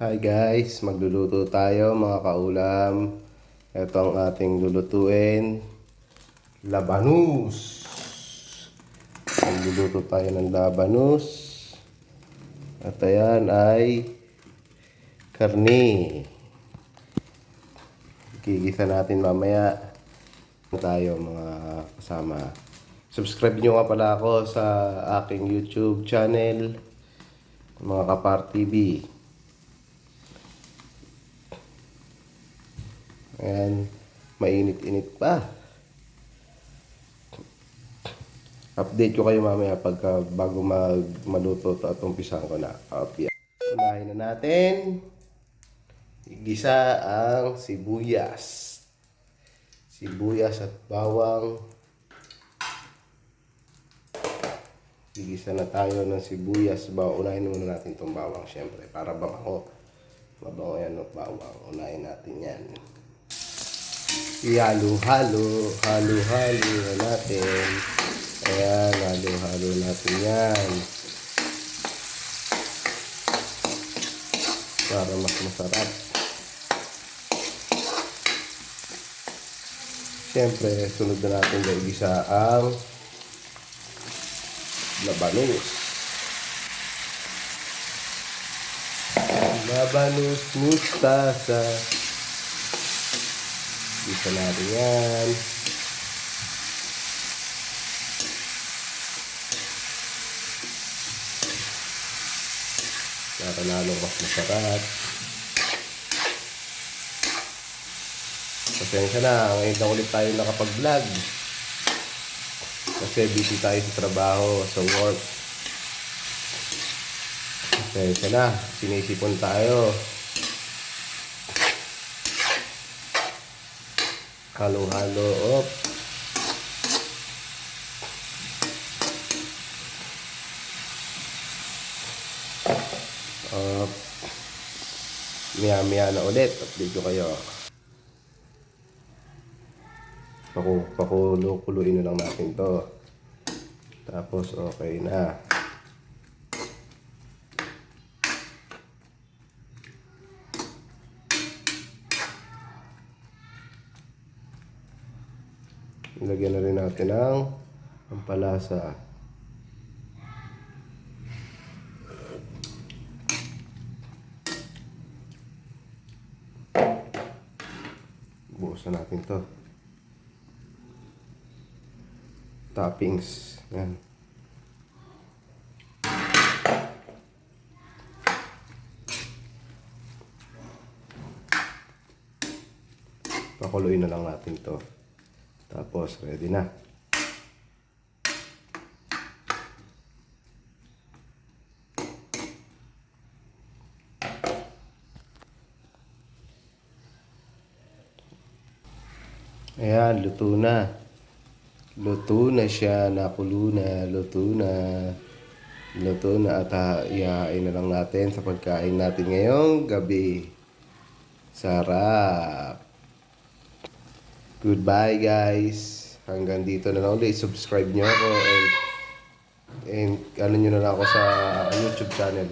Hi guys, magluluto tayo mga kaulam. Ito ang ating lulutuin. Labanus. Magluluto tayo ng labanus. At ayan ay karni. Gigisa natin mamaya tayo mga kasama. Subscribe nyo nga pala ako sa aking YouTube channel, mga Kapar TV. Ayan, mainit-init pa. Update ko kayo mamaya pagka bago mag maluto to at umpisahan ko na. Unahin na natin. Igisa ang sibuyas. Sibuyas at bawang. Igisa na tayo ng sibuyas. Ba unahin muna natin itong bawang syempre para mabango. Mabango yan ng bawang. Unahin natin yan. Ihalo-halo, halo-halo na natin. Ayan, halo-halo natin yan. Para mas masarap. Siyempre, sunod na natin na igisa ang labanus. Labanus mustasa. Igisa natin yan. Para lalong mas masarap. Pasensya na, ngayon na ulit tayo nakapag-vlog. Kasi busy tayo sa trabaho, sa work. Pasensya na, sinisipon tayo. Halo-halo, op. Op. Maya-maya na ulit, update ko kayo. Paku, pakulo-kuluin na lang natin to. Tapos, okay na. Ilagyan na rin natin ng pampalasa. Buusan natin to. Toppings. Yan. Pakuluin na lang natin to. Tapos, ready na. Ayan, luto na. Luto na siya, nakulo na, luto na. Luto na at ah, ihahain na lang natin sa pagkain natin ngayong gabi. Sarap! Goodbye guys. Hanggang dito na lang ulit. Subscribe nyo ako and and ano nyo na lang ako sa YouTube channel.